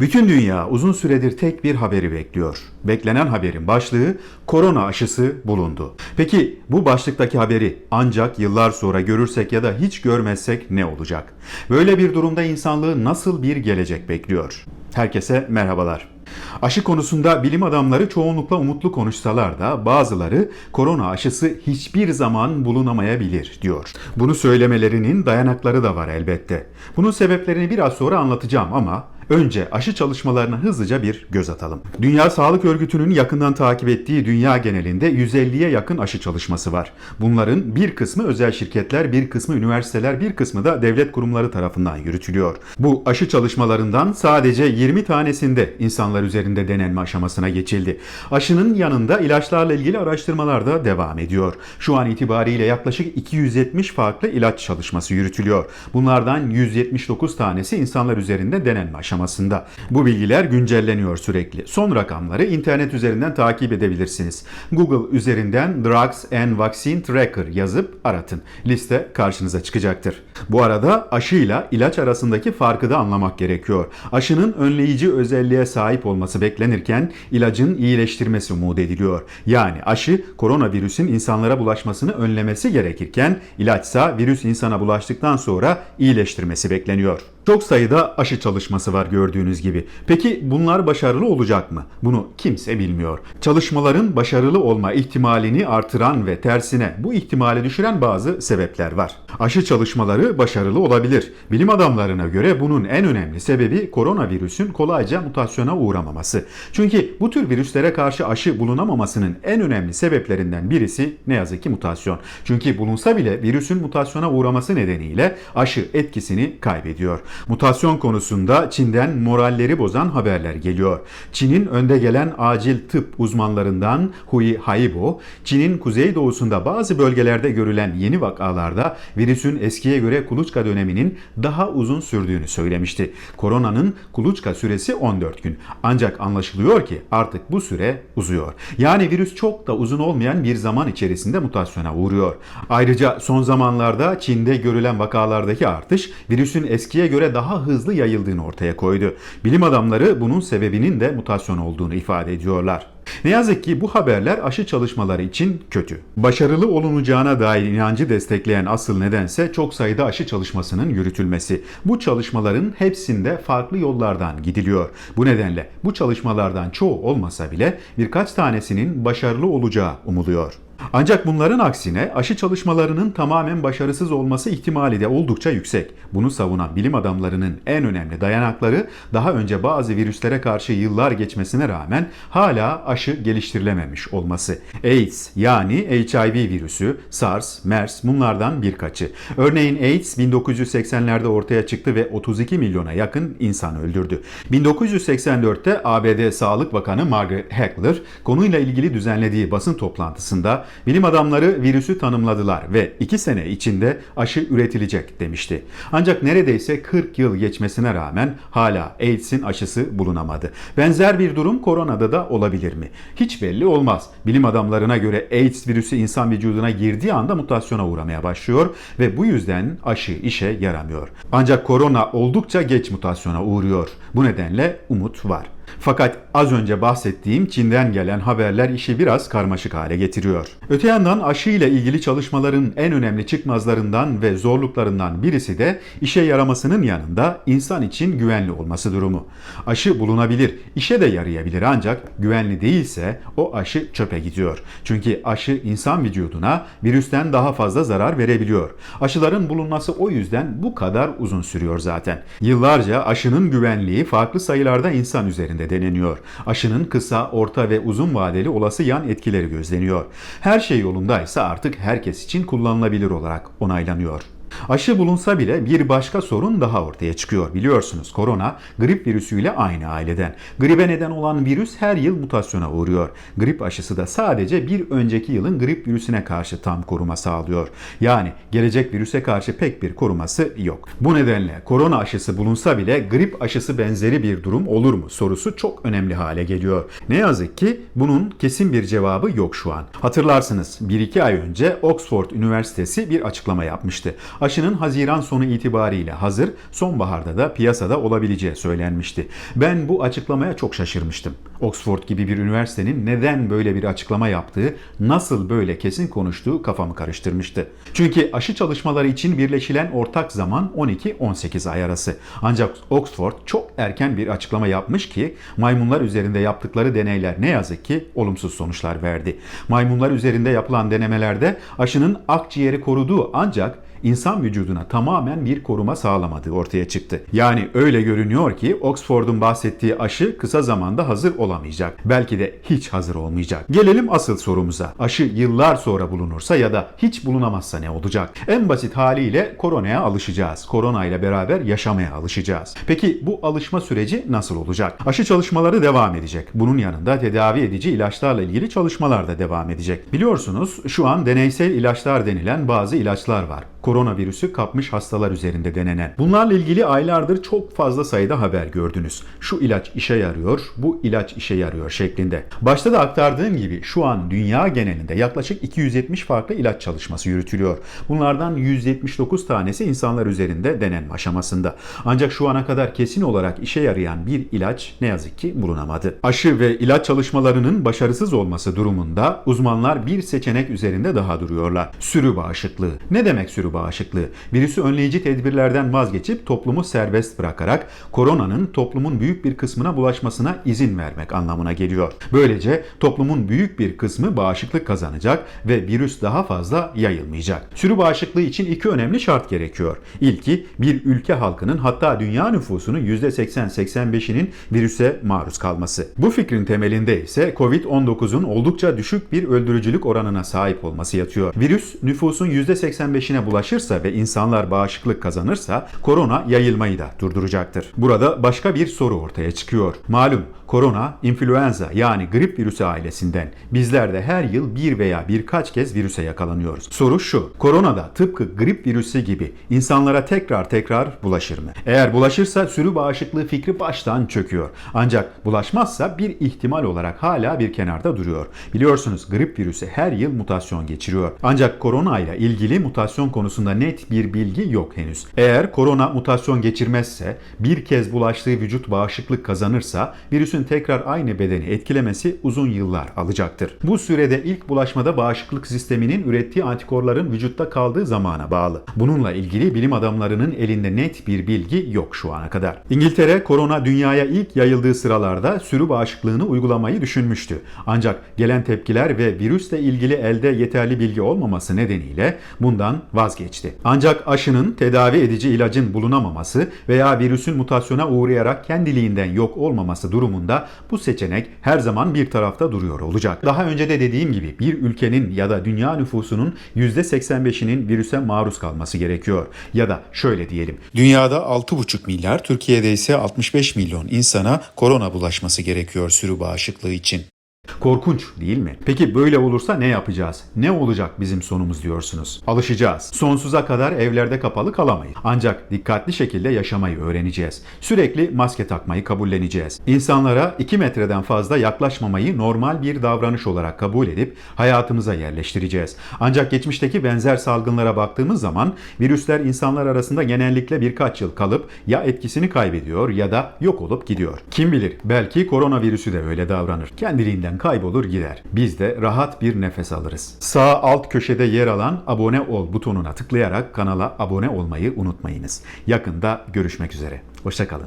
Bütün dünya uzun süredir tek bir haberi bekliyor. Beklenen haberin başlığı korona aşısı bulundu. Peki bu başlıktaki haberi ancak yıllar sonra görürsek ya da hiç görmezsek ne olacak? Böyle bir durumda insanlığı nasıl bir gelecek bekliyor? Herkese merhabalar. Aşı konusunda bilim adamları çoğunlukla umutlu konuşsalar da bazıları korona aşısı hiçbir zaman bulunamayabilir diyor. Bunu söylemelerinin dayanakları da var elbette. Bunun sebeplerini biraz sonra anlatacağım ama Önce aşı çalışmalarına hızlıca bir göz atalım. Dünya Sağlık Örgütü'nün yakından takip ettiği dünya genelinde 150'ye yakın aşı çalışması var. Bunların bir kısmı özel şirketler, bir kısmı üniversiteler, bir kısmı da devlet kurumları tarafından yürütülüyor. Bu aşı çalışmalarından sadece 20 tanesinde insanlar üzerinde denenme aşamasına geçildi. Aşının yanında ilaçlarla ilgili araştırmalar da devam ediyor. Şu an itibariyle yaklaşık 270 farklı ilaç çalışması yürütülüyor. Bunlardan 179 tanesi insanlar üzerinde denenme aşamasında aşamasında. Bu bilgiler güncelleniyor sürekli. Son rakamları internet üzerinden takip edebilirsiniz. Google üzerinden Drugs and Vaccine Tracker yazıp aratın. Liste karşınıza çıkacaktır. Bu arada aşıyla ilaç arasındaki farkı da anlamak gerekiyor. Aşının önleyici özelliğe sahip olması beklenirken ilacın iyileştirmesi umut ediliyor. Yani aşı koronavirüsün insanlara bulaşmasını önlemesi gerekirken ilaçsa virüs insana bulaştıktan sonra iyileştirmesi bekleniyor. Çok sayıda aşı çalışması var gördüğünüz gibi. Peki bunlar başarılı olacak mı? Bunu kimse bilmiyor. Çalışmaların başarılı olma ihtimalini artıran ve tersine bu ihtimali düşüren bazı sebepler var. Aşı çalışmaları başarılı olabilir. Bilim adamlarına göre bunun en önemli sebebi koronavirüsün kolayca mutasyona uğramaması. Çünkü bu tür virüslere karşı aşı bulunamamasının en önemli sebeplerinden birisi ne yazık ki mutasyon. Çünkü bulunsa bile virüsün mutasyona uğraması nedeniyle aşı etkisini kaybediyor. Mutasyon konusunda Çin'den moralleri bozan haberler geliyor. Çin'in önde gelen acil tıp uzmanlarından Hui Haibo, Çin'in kuzeydoğusunda bazı bölgelerde görülen yeni vakalarda virüsün eskiye göre kuluçka döneminin daha uzun sürdüğünü söylemişti. Koronanın kuluçka süresi 14 gün. Ancak anlaşılıyor ki artık bu süre uzuyor. Yani virüs çok da uzun olmayan bir zaman içerisinde mutasyona uğruyor. Ayrıca son zamanlarda Çin'de görülen vakalardaki artış virüsün eskiye göre daha hızlı yayıldığını ortaya koydu. Bilim adamları bunun sebebinin de mutasyon olduğunu ifade ediyorlar. Ne yazık ki bu haberler aşı çalışmaları için kötü. Başarılı olunacağına dair inancı destekleyen asıl nedense çok sayıda aşı çalışmasının yürütülmesi. Bu çalışmaların hepsinde farklı yollardan gidiliyor. Bu nedenle bu çalışmalardan çoğu olmasa bile birkaç tanesinin başarılı olacağı umuluyor. Ancak bunların aksine aşı çalışmalarının tamamen başarısız olması ihtimali de oldukça yüksek. Bunu savunan bilim adamlarının en önemli dayanakları daha önce bazı virüslere karşı yıllar geçmesine rağmen hala aşı geliştirilememiş olması. AIDS yani HIV virüsü, SARS, MERS bunlardan birkaçı. Örneğin AIDS 1980'lerde ortaya çıktı ve 32 milyona yakın insan öldürdü. 1984'te ABD Sağlık Bakanı Margaret Hackler konuyla ilgili düzenlediği basın toplantısında bilim adamları virüsü tanımladılar ve 2 sene içinde aşı üretilecek demişti. Ancak neredeyse 40 yıl geçmesine rağmen hala AIDS'in aşısı bulunamadı. Benzer bir durum koronada da olabilir mi? Hiç belli olmaz. Bilim adamlarına göre AIDS virüsü insan vücuduna girdiği anda mutasyona uğramaya başlıyor ve bu yüzden aşı işe yaramıyor. Ancak korona oldukça geç mutasyona uğruyor. Bu nedenle umut var. Fakat az önce bahsettiğim Çin'den gelen haberler işi biraz karmaşık hale getiriyor. Öte yandan aşı ile ilgili çalışmaların en önemli çıkmazlarından ve zorluklarından birisi de işe yaramasının yanında insan için güvenli olması durumu. Aşı bulunabilir, işe de yarayabilir ancak güvenli değilse o aşı çöpe gidiyor. Çünkü aşı insan vücuduna virüsten daha fazla zarar verebiliyor. Aşıların bulunması o yüzden bu kadar uzun sürüyor zaten. Yıllarca aşının güvenliği farklı sayılarda insan üzerinde deneniyor. Aşının kısa, orta ve uzun vadeli olası yan etkileri gözleniyor. Her şey yolundaysa artık herkes için kullanılabilir olarak onaylanıyor. Aşı bulunsa bile bir başka sorun daha ortaya çıkıyor. Biliyorsunuz korona grip virüsüyle aynı aileden. Gribe neden olan virüs her yıl mutasyona uğruyor. Grip aşısı da sadece bir önceki yılın grip virüsüne karşı tam koruma sağlıyor. Yani gelecek virüse karşı pek bir koruması yok. Bu nedenle korona aşısı bulunsa bile grip aşısı benzeri bir durum olur mu sorusu çok önemli hale geliyor. Ne yazık ki bunun kesin bir cevabı yok şu an. Hatırlarsınız 1-2 ay önce Oxford Üniversitesi bir açıklama yapmıştı. Aşının Haziran sonu itibariyle hazır, sonbaharda da piyasada olabileceği söylenmişti. Ben bu açıklamaya çok şaşırmıştım. Oxford gibi bir üniversitenin neden böyle bir açıklama yaptığı, nasıl böyle kesin konuştuğu kafamı karıştırmıştı. Çünkü aşı çalışmaları için birleşilen ortak zaman 12-18 ay arası. Ancak Oxford çok erken bir açıklama yapmış ki maymunlar üzerinde yaptıkları deneyler ne yazık ki olumsuz sonuçlar verdi. Maymunlar üzerinde yapılan denemelerde aşının akciğeri koruduğu ancak insan vücuduna tamamen bir koruma sağlamadığı ortaya çıktı. Yani öyle görünüyor ki Oxford'un bahsettiği aşı kısa zamanda hazır olamayacak. Belki de hiç hazır olmayacak. Gelelim asıl sorumuza. Aşı yıllar sonra bulunursa ya da hiç bulunamazsa ne olacak? En basit haliyle koronaya alışacağız. Korona ile beraber yaşamaya alışacağız. Peki bu alışma süreci nasıl olacak? Aşı çalışmaları devam edecek. Bunun yanında tedavi edici ilaçlarla ilgili çalışmalar da devam edecek. Biliyorsunuz şu an deneysel ilaçlar denilen bazı ilaçlar var koronavirüsü kapmış hastalar üzerinde denenen. Bunlarla ilgili aylardır çok fazla sayıda haber gördünüz. Şu ilaç işe yarıyor, bu ilaç işe yarıyor şeklinde. Başta da aktardığım gibi şu an dünya genelinde yaklaşık 270 farklı ilaç çalışması yürütülüyor. Bunlardan 179 tanesi insanlar üzerinde denenme aşamasında. Ancak şu ana kadar kesin olarak işe yarayan bir ilaç ne yazık ki bulunamadı. Aşı ve ilaç çalışmalarının başarısız olması durumunda uzmanlar bir seçenek üzerinde daha duruyorlar. Sürü bağışıklığı. Ne demek sürü bağışıklığı. Virüsü önleyici tedbirlerden vazgeçip toplumu serbest bırakarak koronanın toplumun büyük bir kısmına bulaşmasına izin vermek anlamına geliyor. Böylece toplumun büyük bir kısmı bağışıklık kazanacak ve virüs daha fazla yayılmayacak. Sürü bağışıklığı için iki önemli şart gerekiyor. İlki bir ülke halkının hatta dünya nüfusunun %80-85'inin virüse maruz kalması. Bu fikrin temelinde ise Covid-19'un oldukça düşük bir öldürücülük oranına sahip olması yatıyor. Virüs nüfusun %85'ine bulaşırsa ve insanlar bağışıklık kazanırsa korona yayılmayı da durduracaktır. Burada başka bir soru ortaya çıkıyor. Malum korona influenza yani grip virüsü ailesinden. Bizler de her yıl bir veya birkaç kez virüse yakalanıyoruz. Soru şu. Korona da tıpkı grip virüsü gibi insanlara tekrar tekrar bulaşır mı? Eğer bulaşırsa sürü bağışıklığı fikri baştan çöküyor. Ancak bulaşmazsa bir ihtimal olarak hala bir kenarda duruyor. Biliyorsunuz grip virüsü her yıl mutasyon geçiriyor. Ancak korona ile ilgili mutasyon konusunda net bir bilgi yok henüz. Eğer korona mutasyon geçirmezse, bir kez bulaştığı vücut bağışıklık kazanırsa virüsün tekrar aynı bedeni etkilemesi uzun yıllar alacaktır. Bu sürede ilk bulaşmada bağışıklık sisteminin ürettiği antikorların vücutta kaldığı zamana bağlı. Bununla ilgili bilim adamlarının elinde net bir bilgi yok şu ana kadar. İngiltere korona dünyaya ilk yayıldığı sıralarda sürü bağışıklığını uygulamayı düşünmüştü. Ancak gelen tepkiler ve virüsle ilgili elde yeterli bilgi olmaması nedeniyle bundan vazgeçti. Ancak aşının tedavi edici ilacın bulunamaması veya virüsün mutasyona uğrayarak kendiliğinden yok olmaması durumunda bu seçenek her zaman bir tarafta duruyor olacak. Daha önce de dediğim gibi bir ülkenin ya da dünya nüfusunun %85'inin virüse maruz kalması gerekiyor. Ya da şöyle diyelim. Dünyada 6,5 milyar, Türkiye'de ise 65 milyon insana korona bulaşması gerekiyor sürü bağışıklığı için. Korkunç değil mi? Peki böyle olursa ne yapacağız? Ne olacak bizim sonumuz diyorsunuz? Alışacağız. Sonsuza kadar evlerde kapalı kalamayız. Ancak dikkatli şekilde yaşamayı öğreneceğiz. Sürekli maske takmayı kabulleneceğiz. İnsanlara 2 metreden fazla yaklaşmamayı normal bir davranış olarak kabul edip hayatımıza yerleştireceğiz. Ancak geçmişteki benzer salgınlara baktığımız zaman virüsler insanlar arasında genellikle birkaç yıl kalıp ya etkisini kaybediyor ya da yok olup gidiyor. Kim bilir belki koronavirüsü de öyle davranır. Kendiliğinden kaybolur gider. Biz de rahat bir nefes alırız. Sağ alt köşede yer alan abone ol butonuna tıklayarak kanala abone olmayı unutmayınız. Yakında görüşmek üzere. Hoşçakalın.